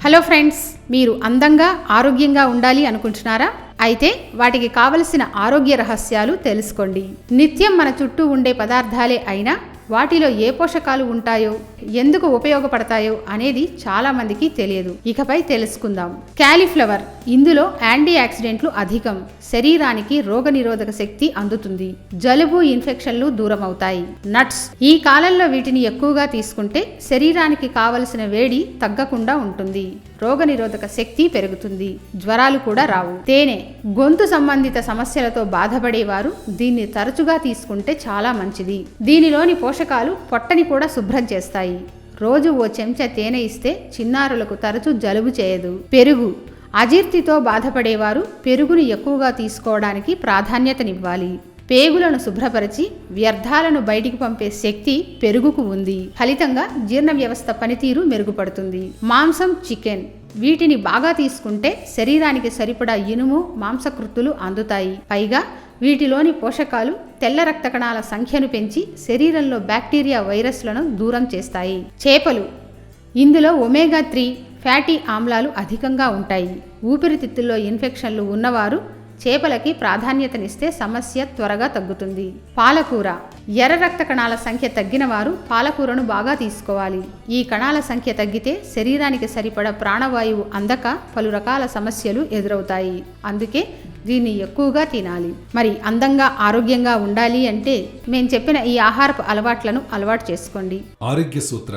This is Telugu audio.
హలో ఫ్రెండ్స్ మీరు అందంగా ఆరోగ్యంగా ఉండాలి అనుకుంటున్నారా? అయితే వాటికి కావలసిన ఆరోగ్య రహస్యాలు తెలుసుకోండి. నిత్యం మన చుట్టూ ఉండే పదార్థాలే అయినా వాటిలో ఏ పోషకాలు ఉంటాయో ఎందుకు ఉపయోగపడతాయో అనేది చాలా మందికి తెలియదు. ఇకపై తెలుసుకుందాం. క్యాలీఫ్లవర్ ఇందులో యాంటీ ఆక్సిడెంట్లు అధికం. శరీరానికి రోగనిరోధక శక్తి అందుతుంది. జలుబు ఇన్ఫెక్షన్లు దూరం అవుతాయి నట్స్. ఈ కాలంలో వీటిని ఎక్కువగా తీసుకుంటే శరీరానికి కావలసిన వేడి తగ్గకుండా ఉంటుంది. రోగనిరోధక శక్తి పెరుగుతుంది. జ్వరాలు కూడా రావు. తేనె గొంతు సంబంధిత సమస్యలతో బాధపడేవారు దీన్ని తరచుగా తీసుకుంటే చాలా మంచిది. దీనిలోని పోషకాలు పొట్టని కూడా శుభ్రం చేస్తాయి. రోజు ఓ చెంచా తేనె ఇస్తే చిన్నారులకు తరచూ జలుబు చేయదు. పెరుగు అజీర్తితో బాధపడేవారు పెరుగుని ఎక్కువగా తీసుకోవడానికి ప్రాధాన్యతనివ్వాలి. పేగులను శుభ్రపరిచి వ్యర్థాలను బయటికి పంపే శక్తి పెరుగుకు ఉంది. ఫలితంగా జీర్ణ వ్యవస్థ పనితీరు మెరుగుపడుతుంది. మాంసం చికెన్ వీటిని బాగా తీసుకుంటే శరీరానికి సరిపడా ఇనుము మాంసకృత్తులు అందుతాయి. పైగా వీటిలోని పోషకాలు తెల్ల రక్త కణాల సంఖ్యను పెంచి శరీరంలో బ్యాక్టీరియా వైరస్లను దూరం చేస్తాయి. చేపలు ఇందులో ఒమేగా త్రీ ఫ్యాటీ ఆమ్లాలు అధికంగా ఉంటాయి. ఊపిరితిత్తుల్లో ఇన్ఫెక్షన్లు ఉన్నవారు చేపలకి ప్రాధాన్యతనిస్తే సమస్య త్వరగా తగ్గుతుంది. పాలకూర. ఎర్ర రక్త కణాల సంఖ్య తగ్గిన వారు పాలకూరను బాగా తీసుకోవాలి. ఈ కణాల సంఖ్య తగ్గితే శరీరానికి సరిపడ ప్రాణవాయువు అందక పలు రకాల సమస్యలు ఎదురవుతాయి. అందుకే దీన్ని ఎక్కువగా తినాలి. మరి అందంగా ఆరోగ్యంగా ఉండాలి అంటే మేము చెప్పిన ఈ ఆహారపు అలవాట్లను అలవాటు చేసుకోండి. ఆరోగ్య సూత్ర.